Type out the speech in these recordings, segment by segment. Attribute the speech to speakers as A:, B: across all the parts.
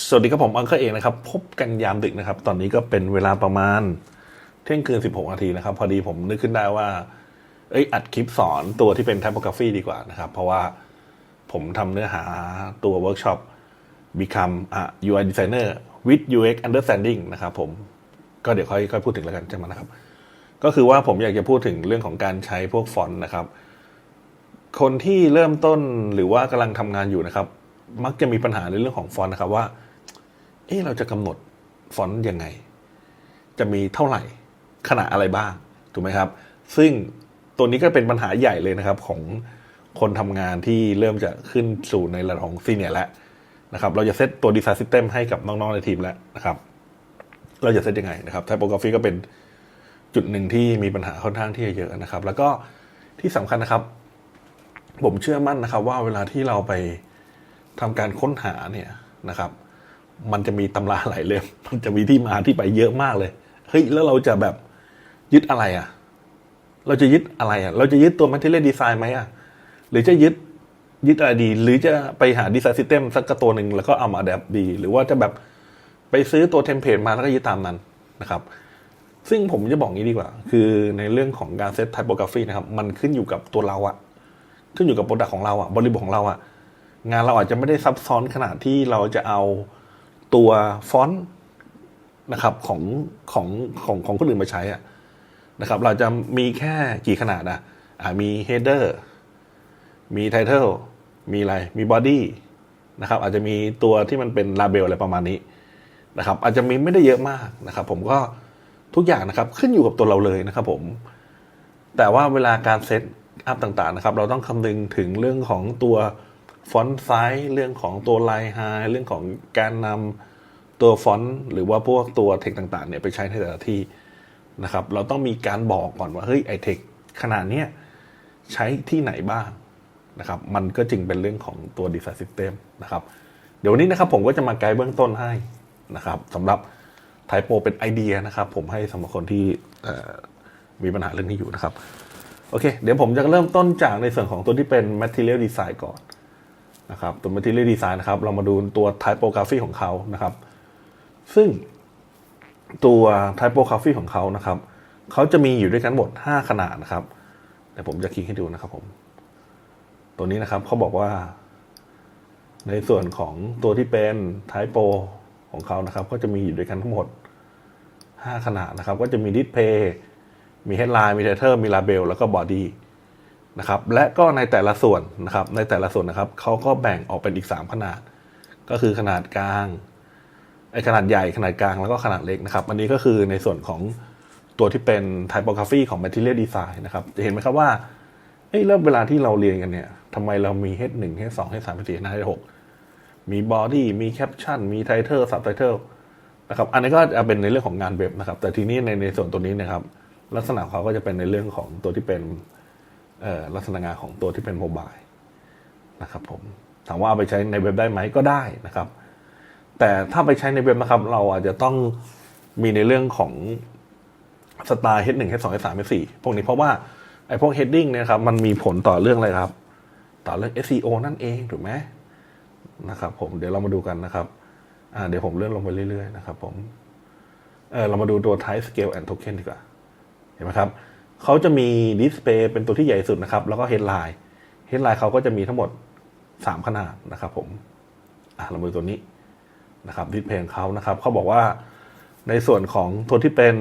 A: สวัสดีครับผมอังเคอร์เองนะครับ พบกันยามดึกนะครับ ตอนนี้ก็เป็นเวลาประมาณ เที่ยงคืน 16 นาทีนะครับ พอดีผมนึกขึ้นได้ว่า เอ้ยอัดคลิปสอนตัวที่เป็น typography ดีกว่านะครับ เพราะว่าผมทำเนื้อหาตัวเวิร์กช็อป become a UI designer with UX understanding นะครับผมก็เดี๋ยวค่อยค่อยพูดถึงแล้วกันจังมันนะครับ ก็คือว่าผมอยากจะพูดถึงเรื่องของการใช้พวกฟอนต์นะครับ คนที่เริ่มต้นหรือว่ากำลังทำงานอยู่นะครับ มักจะมีปัญหาในเรื่องของฟอนต์นะครับว่า เอ๊ะเราจะกำหนดฟอนต์ยังไง จะมีเท่าไหร่ขนาดอะไรบ้าง ถูกไหมครับ ซึ่งตัวนี้ก็เป็นปัญหาใหญ่เลยนะครับของคนทำงานที่เริ่มจะขึ้นสู่ในระดับของซีเนียร์แล้วนะครับ เราจะเซตตัวดีไซน์ซิสเต็มให้กับน้องๆในทีมแล้วนะครับ เราจะเซตยังไงนะครับไทโปกราฟีก็เป็นจุดหนึ่งที่มีปัญหาค่อนข้างที่จะเยอะนะครับ แล้วก็ที่สำคัญนะครับ ผมเชื่อมั่นนะครับ ว่าเวลาที่เราไป ทำการค้นหาเนี่ยนะครับ มันจะมีตำราหลายเล่มมันจะมีที่มาที่ไปเยอะมากเลยเฮ้ยแล้วเราจะแบบยึดอะไรอะ เราจะยึดอะไรอะ เราจะยึดตัว material design ไหมอะ หรือจะยึดยึดอะไรดี หรือจะไปหา design system สักตัวหนึ่งแล้วก็เอามา adapt ดี หรือว่าจะแบบไปซื้อตัวเทมเพลตมาแล้วก็ยึดตามนั้นนะครับ ซึ่งผมจะบอกงี้ดีกว่า คือในเรื่องของการเซต typography นะครับ มันขึ้นอยู่กับตัวเราอะขึ้นอยู่กับโปรดักของเราอะบริบทของเราอะ งานเราอาจจะไม่ได้ซับซ้อนขนาดที่เราจะเอาตัวฟอนต์นะครับของของของของคนอื่นมาใช้อะนะครับ เราจะมีแค่กี่ขนาดอะอ่ามี header มี title มีอะไรมี body นะครับ อาจจะมีตัวที่มันเป็น label อะไรประมาณนี้นะครับ อาจจะมีไม่ได้เยอะมากนะครับ ผมก็ทุกอย่างนะครับขึ้นอยู่กับตัวเราเลยนะครับ ผม แต่ว่าเวลาการเซตอัพต่างๆนะครับ เราต้องคำนึงถึงเรื่องของตัว ฟอนต์ไซส์เรื่องของตัวลน์ไฮเรื่องของการนำตัวฟอนต์หรือว่าพวกตัวเทคต่างๆเนี่ยไปใช้ในแต่ละที่นะครับ เราต้องมีการบอกก่อนว่าเฮ้ยไอเทคขนาดเนี้ยใช้ที่ไหนบ้างนะครับ มันก็จึงเป็นเรื่องของตัว Design System นะครับ เดี๋ยววันนี้นะครับผมก็จะมาไกด์เบื้องต้นให้นะครับสำหรับไทโปเป็นไอเดียนะครับ ผมให้สำหรับคนที่มีปัญหาเรื่องนี้อยู่นะครับ โอเค เดี๋ยวผมจะเริ่มต้นจากในส่วนของตัวที่เป็น material design ก่อน นะครับตัว material design นะครับ เรามาดูตัว typography ของเขานะครับ ซึ่งตัว typography ของเขานะครับเขาจะมีอยู่ด้วยกันหมด 5 ขนาดนะครับเดี๋ยวผมจะคลิกให้ดูนะครับผม ตัวนี้นะครับเขาบอกว่า ในส่วนของตัวที่เป็น typo ของเขานะครับ ก็จะมีอยู่ด้วยกันทั้งหมด 5 ขนาดนะครับ ก็จะมี display มี headline มี title มี label แล้วก็ body นะครับและก็ในแต่ละส่วนนะครับในแต่ละส่วนนะครับเขาก็แบ่งออกเป็นอีก 3 ขนาด ก็คือขนาดกลางไอขนาดใหญ่ขนาดกลางแล้วก็ขนาดเล็กนะครับอันนี้ก็คือในส่วนของตัวที่เป็น typography ของ material design นะครับจะเห็นไหมครับว่าเอ้ยแล้วเวลาที่เราเรียนกันเนี่ยทำไมเรามี head 1 head 2 head 3 head 4 head 5 head 6มี body มี caption มี title subtitle นะครับอันนี้ก็จะเป็นในเรื่องของงานเว็บนะครับ แต่ทีนี้ในในส่วนตัวนี้นะครับ ลักษณะของเขาก็จะเป็นในเรื่องของตัวที่เป็น ลักษณะงานของตัวที่เป็นโมบายนะครับผมถามว่าเอาไปใช้ในเว็บได้ไหมก็ได้นะครับ แต่ถ้าไปใช้ในเว็บนะครับ เราอาจจะต้องมีในเรื่องของสไตล์ H1 H2 H3 H4 พวกนี้เพราะว่าไอ้พวก heading เนี่ยครับมันมีผลต่อเรื่องอะไรครับ ต่อเรื่อง SEO นั่นเองถูกไหมนะครับผมเดี๋ยวเรามาดูกันนะครับอ่าเดี๋ยวผมเลื่อนลงไปเรื่อยๆนะครับผมเออเรามาดูตัว type scale and token ดีกว่า เห็นไหมครับ เขาจะมีดิสเพย์เป็นตัวที่ใหญ่สุดนะครับ แล้วก็ headline headline เขาก็จะมีทั้งหมด 3 ขนาดนะครับ ผมอะเรามาดูตัวนี้นะครับดิสเพย์ของเขานะครับเขาบอกว่าในส่วนของตัวที่เป็น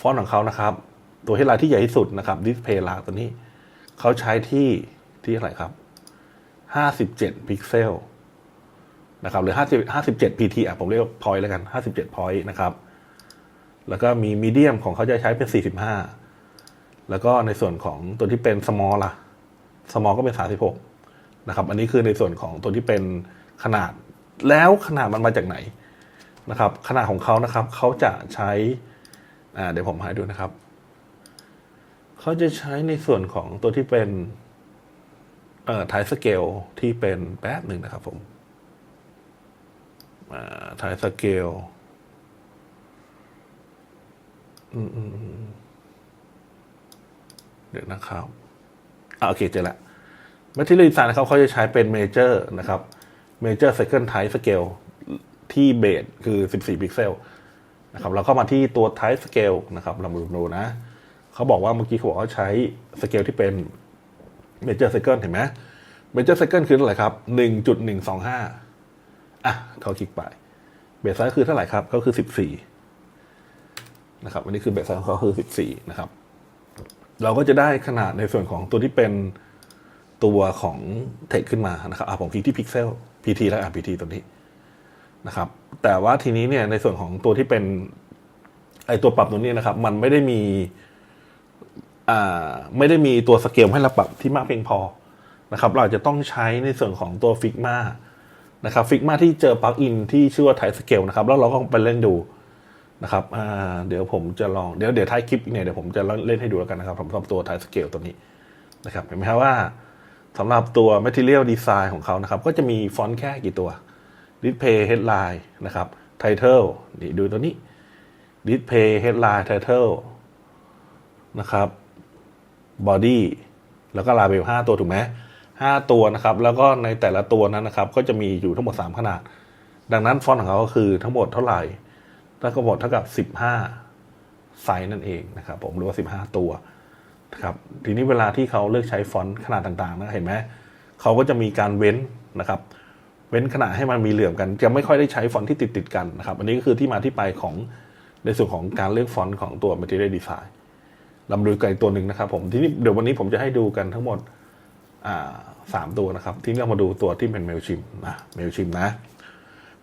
A: ฟอนต์ของเขานะครับ ตัว headline ที่ใหญ่ที่สุดนะครับดิสเพย์ลาตัวนี้เขาใช้ที่ที่อะไรครับ 57 พิกเซลนะครับหรือ50 57 pt อะผมเรียกว่า point แล้วกัน 57 point นะครับ แล้วก็มีมีเดียมของเขาจะใช้เป็น 45 แล้วก็ในส่วนของตัวที่เป็น small ล่ะ small ก็เป็น 36 นะครับ อันนี้คือในส่วนของตัวที่เป็นขนาด แล้วขนาดมันมาจากไหนนะครับ ขนาดของเขานะครับ เขาจะใช้ อ่า เดี๋ยวผมให้ดูนะครับ เขาจะใช้ในส่วนของตัวที่เป็น เอ่อไทสเกลที่เป็นแป๊บหนึ่งนะครับ ผมอ่าไทสเกลอืมอืมอืม เดี๋ยวนะครับอ่าโอเคเจอละ material design นะครับเขาจะใช้เป็น major นะครับ major second type scale ที่เบสคือ 14 พิกเซลนะครับแล้วก็มาที่ตัว Type Scale นะครับเรามาดูนะเขาบอกว่าเมื่อกี้เขาบอกว่าใช้สเกลที่เป็น Major Second เห็นไหม Major Second คือเท่าไหร่ครับ 1.125 อะเขาคลิกไปเบสไซส์คือเท่าไหร่ครับ ก็คือ 14 นะครับอันนี้คือเบสไซส์ของเขาคือ 14 นะครับ เราก็จะได้ขนาดในส่วนของตัวที่เป็นตัวของเทคขึ้นมานะครับอะผมคลิกที่พิกเซล PT แล้วอะ PT ตัวนี้นะครับ แต่ว่าทีนี้เนี่ยในส่วนของตัวที่เป็นไอตัวปรับตัวนี้นะครับ มันไม่ได้มีอ่าไม่ได้มีตัวสเกลให้เราปรับที่มากเพียงพอนะครับ เราจะต้องใช้ในส่วนของตัวฟิกมานะครับฟิกมาที่เจอปลั๊กอินที่ชื่อว่าไทสเกลนะครับ แล้วเราก็ไปเล่นดู นะครับเดี๋ยวผมจะลองเดี๋ยวเดี๋ยวท้ายคลิปเนี่ยเดี๋ยวผมจะเล่นให้ดูแล้วกันนะครับผมสำหรับตัวไทสเกลตัวนี้นะครับเห็นไหมครับว่าสำหรับตัว Material Design ของเขานะครับ ก็จะมีฟอนต์แค่กี่ตัว Display Headline นะครับ Title นี่ดูตัวนี้ Display Headline Title นะครับ body แล้วก็ label 5 ตัวถูกไหม5ตัวนะครับ แล้วก็ในแต่ละตัวนั้นนะครับ ก็จะมีอยู่ทั้งหมด 3 ขนาด ดังนั้นฟอนต์ของเขาก็คือทั้งหมดเท่าไหร่ ถ้าก็หมดเท่ากับ 15 ไซส์นั่นเองนะครับ ผมหรือว่า 15 ตัวนะครับทีนี้เวลาที่เขาเลือกใช้ฟอนต์ขนาดต่างๆนะเห็นไหมเขาก็จะมีการเว้นนะครับ เว้นขนาดให้มันมีเหลื่อมกัน จะไม่ค่อยได้ใช้ฟอนต์ที่ติดติดๆกันนะครับ อันนี้ก็คือที่มาที่ไปของในส่วนของการเลือกฟอนต์ของตัว Material Design ลำดูกันอีกตัวหนึ่งนะครับ ผมทีนี้เดี๋ยววันนี้ผมจะให้ดูกันทั้งหมดสามตัวนะครับ ทีนี้เรามาดูตัวที่เป็นเมลชิมนะเมลชิมนะ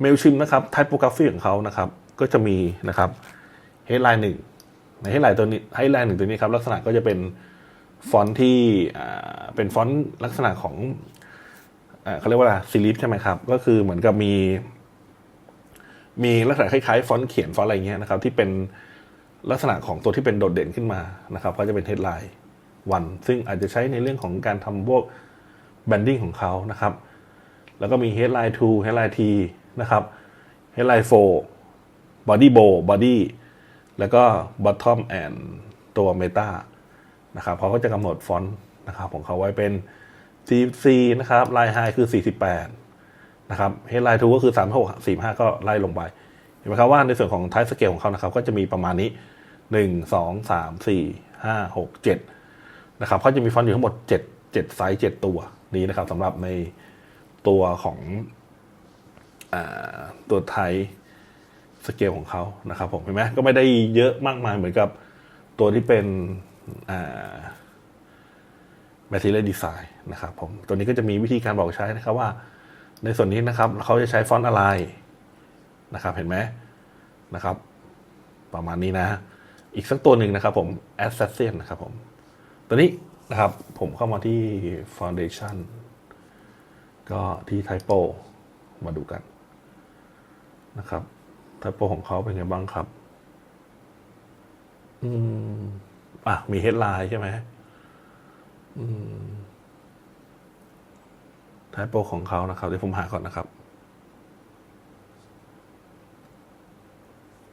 A: เมลชิมนะครับไทป์โปรกราฟีของเขานะครับ ก็จะมีนะครับเฮดไลน์หนึ่งในเฮดไลน์ตัวนี้เฮดไลน์หนึ่งตัวนี้ครับลักษณะก็จะเป็นฟอนต์ที่เป็นฟอนต์ลักษณะของอเขาเรียกว่าอะไรซีลิฟใช่ไหมครับ ก็คือเหมือนกับมี มีลักษณะคล้ายๆ ฟอนต์เขียนฟอนต์อะไรเงี้ยนะครับ ที่เป็นลักษณะของตัวที่เป็นโดดเด่นขึ้นมานะครับ ก็จะเป็น headline วัน ซึ่งอาจจะใช้ในเรื่องของการทำพวก branding ของเขานะครับ แล้วก็มี headline 2 headline T นะครับ headline 4 body bow body แล้วก็ bottom and ตัว meta นะครับเขาก็จะกำหนดฟอนต์นะครับของเขาไว้เป็น44นะครับ line high คือ 48 นะครับ headline 2ก็คือ 36 45 ก็ไล่ลงไป เห็นไหมครับว่าในส่วนของไทสเกลของเขานะครับ ก็จะมีประมาณนี้หนึ่งสองสามสี่ห้าหกเจ็ดนะครับเขาจะมีฟอนต์อยู่ทั้งหมดเจ็ดเจ็ดไซส์เจ็ดตัวนี้นะครับสำหรับในตัวของอตัวไทย สเกลของเขานะครับผมเห็นไหมก็ไม่ได้เยอะมากมายเหมือนกับตัวที่เป็นอ่า material design นะครับผมตัวนี้ก็จะมีวิธีการบอกใช้นะครับว่า ในส่วนนี้นะครับเขาจะใช้ฟอนต์อะไรนะครับ เห็นไหมนะครับ ประมาณนี้นะ อีกสักตัวหนึ่งนะครับผม Assassin นะครับผมตัวนี้นะครับผมเข้ามาที่ Foundation ก็ที่ Typo มาดูกันนะครับ Typo ของเขาเป็นไงบ้างครับ อืม อะ มี headline ใช่ไหมอืม Typo ของเขานะครับเดี๋ยวผมหาก่อนนะครับ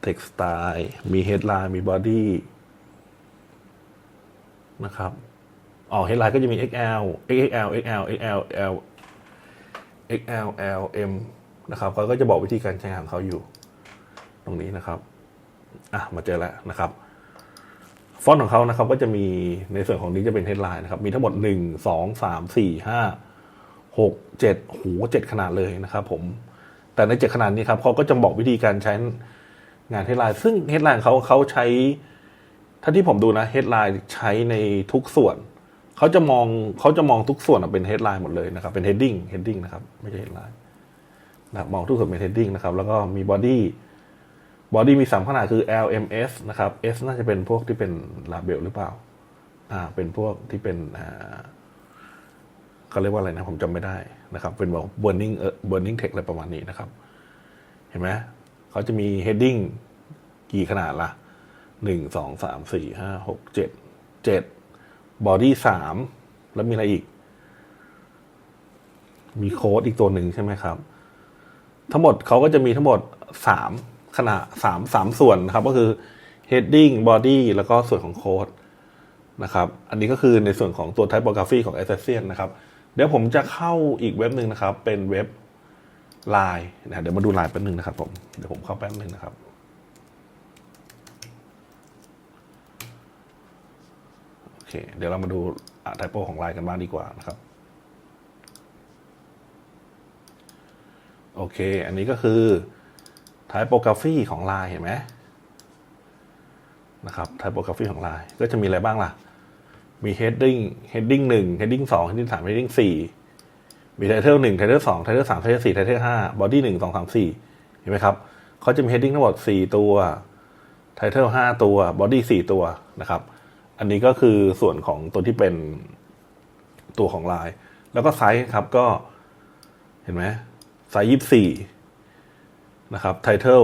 A: เท็กซ์ไตล์มีเฮดไลน์มีบอดี้นะครับอ๋อเฮดไลน์ก็จะมี XL XXL XL XL L XL L M นะครับเขาก็จะบอกวิธีการใช้งานของเขาอยู่ ตรงนี้นะครับอะมาเจอแล้วนะครับฟอนต์ของเขานะครับก็จะมีในส่วนของนี้จะเป็นเฮดไลน์นะครับ มีทั้งหมดหนึ่งสองสามสี่ห้าหกเจ็ดโหเจ็ดขนาดเลยนะครับผม แต่ในเจ็ดขนาดนี้ครับเขาก็จะบอกวิธีการใช้งานเฮดไลน์ซึ่งเฮดไลน์เขาเขาใช้ถ้าที่ผมดูนะเฮดไลน์ใช้ในทุกส่วน เขาจะมองเขาจะมองทุกส่วนเป็นเฮดไลน์หมดเลยนะครับ เป็นเฮดดิ้งเฮดดิ้งนะครับ ไม่ใช่เฮดไลน์นะมองทุกส่วนเป็นเฮดดิ้งนะครับ แล้วก็มีบอดี้ บอดี้มีสามขนาดคือ L M S นะครับ S น่าจะเป็นพวกที่เป็นลาเบลหรือเปล่า อ่า เป็นพวกที่เป็นอ่าเขาเรียกว่าอะไรนะ ผมจำไม่ได้นะครับ เป็นบอก burning เอ่อ burning text อะไรประมาณนี้นะครับ เห็นไหมเขาจะมี heading กี่ขนาดละ่ะหนึ่งสองสามสี่ห้าหกเจ็ดเจ็ด body สามแล้วมีอะไรอีก มีโค้ดอีกตัวหนึ่งใช่ไหมครับ ทั้งหมดเขาก็จะมีทั้งหมดสาม ขนาดสามสามส่วนนะครับ ก็คือ heading body แล้วก็ส่วนของโค้ดนะครับ อันนี้ก็คือในส่วนของตัว typography ของ Assassin นะครับ เดี๋ยวผมจะเข้าอีกเว็บหนึ่งนะครับ เป็นเว็บลายนะเดี๋ยวมาดูลายแป๊บนึงนะครับผม เดี๋ยวผมเข้าแป๊บนึงนะครับโอเคเดี๋ยวเรามาดูไทโปของลายกันบ้างดีกว่านะครับ โอเค อันนี้ก็คือ typography ของลายเห็นไหมนะครับ typography ของลายก็จะมีอะไรบ้างล่ะ มี heading heading หนึ่ง heading สอง heading สาม heading สี่มี title หนึ่ง title สอง title สาม title สี่ title ห้า body หนึ่งสองสามสี่เห็นไหมครับเขาจะมี heading ทั้งหมดสี่ตัว title ห้าตัว body สี่ตัวนะครับ อันนี้ก็คือส่วนของตัวที่เป็นตัวของลาย แล้วก็ไซส์ครับก็เห็นไหมไซส์ยี่สิบสี่ นะครับไทเทล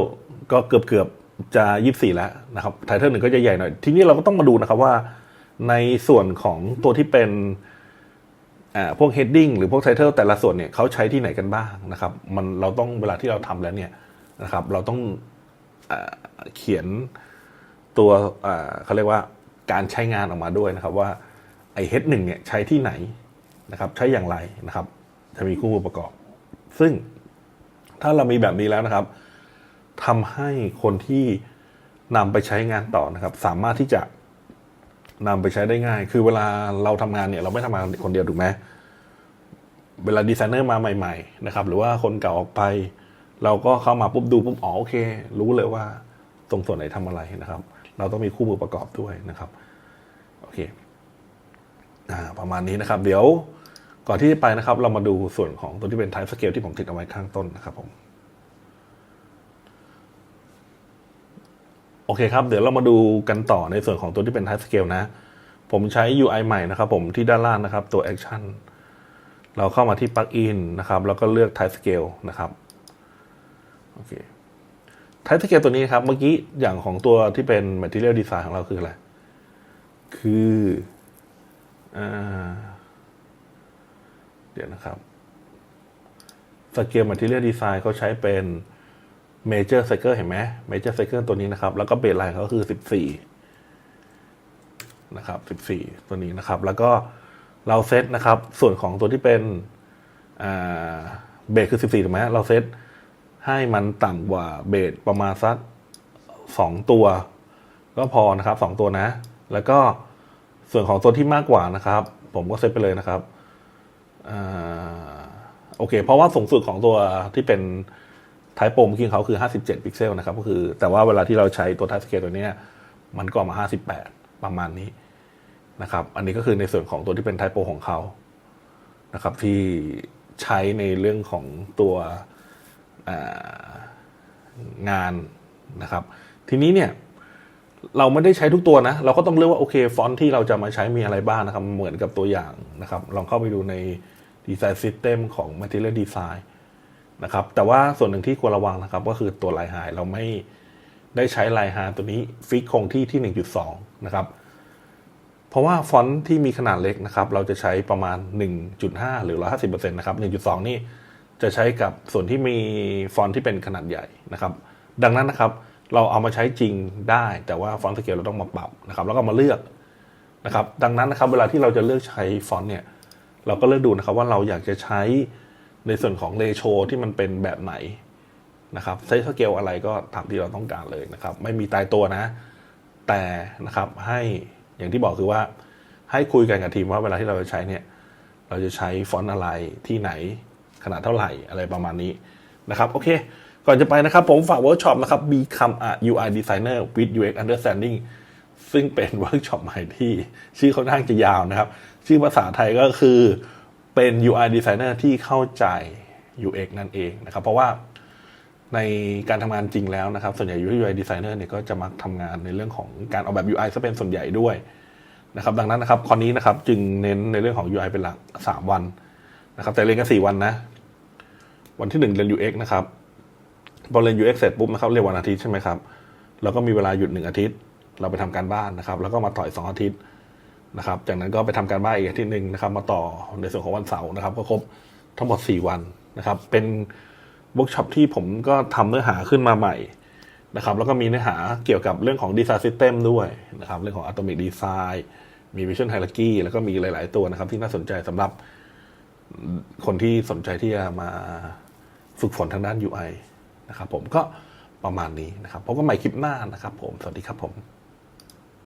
A: ก็เกือบเกือบๆจะยี่สี่แล้วนะครับไทเทลหนึ่งก็จะใหญ่หน่อย ทีนี้เราก็ต้องมาดูนะครับว่า ในส่วนของตัวที่เป็นอ่าพวก heading หรือพวก title แต่ละส่วนเนี่ยเขาใช้ที่ไหนกันบ้างนะครับ มันเราต้องเวลาที่เราทำแล้วเนี่ยนะครับ เราต้องอาเขียนตัวอ่าเขาเรียกว่าการใช้งานออกมาด้วยนะครับ ว่าไอ้ head หนึ่งเนี่ยใช้ที่ไหนนะครับ ใช้อย่างไรนะครับ จะมีคู่มือประกอบ ซึ่ง ถ้าเรามีแบบนี้แล้วนะครับทำให้คนที่นำไปใช้งานต่อนะครับ สามารถที่จะนำไปใช้ได้ง่าย คือเวลาเราทำงานเนี่ย เราไม่ทำงานคนเดียวถูกไหมเวลาดีไซเนอร์มาใหม่ๆนะครับ หรือว่าคนเก่าออกไป เราก็เข้ามาปุ๊บดูปุ๊บอ๋อโอเค รู้เลยว่าตรงส่วนไหนทำอะไรนะครับ เราต้องมีคู่มือประกอบด้วยนะครับ โอเคอประมาณนี้นะครับ เดี๋ยว ก่อนที่จะไปนะครับ เรามาดูส่วนของตัวที่เป็น type scale ที่ผมติดเอาไว้ข้างต้นนะครับผมโอเคครับ เดี๋ยวเรามาดูกันต่อในส่วนของตัวที่เป็น type scale นะ ผมใช้ UI ใหม่นะครับผมที่ด้านล่างนะครับตัว action เราเข้ามาที่ plugin นะครับ แล้วก็เลือก type scale นะครับโอเค type scale ตัวนี้ครับ เมื่อกี้อย่างของตัวที่เป็น material design ของเราคืออะไร คืออ่า ดี๋ยวนะครับสเกล Material Design เขาใช้เป็น Major Cycle เห็นไหม Major Cycle ตัวนี้นะครับ แล้วก็เบสไลน์เขาคือ14นะครับ14ตัวนี้นะครับ แล้วก็เราเซตนะครับ ส่วนของตัวที่เป็นเบสคือ14ถูกไหมเราเซตให้มันต่ำกว่าเบสประมาณสัก2ตัว ก็พอนะครับ2ตัวนะ แล้วก็ส่วนของตัวที่มากกว่านะครับ ผมก็เซตไปเลยนะครับ โอเค เพราะว่าสูงสุดของตัวที่เป็นไทป์โปรเมื่อกี้เขาคือ 57 พิกเซลนะครับ ก็คือ แต่ว่าเวลาที่เราใช้ตัวไทป์สเกลตัวนี้มันก็มา 58 ประมาณนี้นะครับ อันนี้ก็คือในส่วนของตัวที่เป็นไทป์โปของเขานะครับ ที่ใช้ในเรื่องของตัวงานนะครับ ทีนี้เนี่ย เราไม่ได้ใช้ทุกตัวนะ เราก็ต้องเลือกว่าโอเคฟอนต์ที่เราจะมาใช้มีอะไรบ้างนะครับ เหมือนกับตัวอย่างนะครับ ลองเข้าไปดูใน Design System ของ Material Design นะครับ แต่ว่าส่วนหนึ่งที่ควรระวังนะครับ ก็คือตัวลายหายเราไม่ได้ใช้ลายหายตัวนี้ฟิกคงที่ที่ 1.2 นะครับ เพราะว่าฟอนต์ที่มีขนาดเล็กนะครับ เราจะใช้ประมาณ 1.5 หรือ 150%นะครับ 1.2 นี่จะใช้กับส่วนที่มีฟอนต์ที่เป็นขนาดใหญ่นะครับ ดังนั้นนะครับ เราเอามาใช้จริงได้ แต่ว่าฟอนต์สเกลเราต้องมาปรับนะครับ แล้วก็มาเลือกนะครับ ดังนั้นนะครับเวลาที่เราจะเลือกใช้ฟอนต์เนี่ย เราก็เลือกดูนะครับว่าเราอยากจะใช้ในส่วนของเรโชที่มันเป็นแบบไหนนะครับใช้สเกลอะไรก็ตามที่เราต้องการเลยนะครับ ไม่มีตายตัวนะ แต่นะครับให้อย่างที่บอกคือว่าให้คุยกันกับทีมว่าเวลาที่เราจะใช้เนี่ย เราจะใช้ฟอนต์อะไรที่ไหนขนาดเท่าไหร่อะไรประมาณนี้นะครับ โอเค ก่อนจะไปนะครับ ผมฝากเวิร์กช็อปนะครับ Become a UI Designer with UX Understanding ซึ่งเป็นเวิร์กช็อปใหม่ที่ ชื่อค่อนข้างจะยาวนะครับ ชื่อภาษาไทยก็คือเป็น UI Designer ที่เข้าใจ UX นั่นเองนะครับ เพราะว่าในการทำงานจริงแล้วนะครับ ส่วนใหญ่ UI Designer เนี่ยก็จะมักทำงานในเรื่องของการออกแบบ UI ซะเป็นส่วนใหญ่ด้วยนะครับ ดังนั้นนะครับคอนนี้นะครับจึงเน้นในเรื่องของ UI เป็นหลัก 3 วันนะครับ แต่เรียนกัน4วันนะ วันที่ 1 เรียน UX นะครับ พอเรียน UX เสร็จปุ๊บนะครับเรียนวันอาทิตย์ใช่ไหมครับแล้วก็มีเวลาหยุดหนึ่งอาทิตย์ เราไปทำการบ้านนะครับ แล้วก็มาต่อยสองอาทิตย์นะครับ จากนั้นก็ไปทำการบ้านอีกอาทิตย์หนึ่งนะครับ มาต่อในส่วนของวันเสาร์นะครับ ก็ครบทั้งหมด 4 วันนะครับ เป็นเวิร์กช็อปที่ผมก็ทำเนื้อหาขึ้นมาใหม่นะครับ แล้วก็มีเนื้อหาเกี่ยวกับเรื่องของ Design System ด้วยนะครับ เรื่องของ Atomic Design มี Vision Hierarchy แล้วก็มีหลาย ๆ ตัวนะครับ ที่น่าสนใจสำหรับคนที่สนใจที่จะมาฝึกฝนทางด้าน UI นะครับผมก็ประมาณนี้นะครับพบกันใหม่คลิปหน้านะครับผมสวัสดีครับผม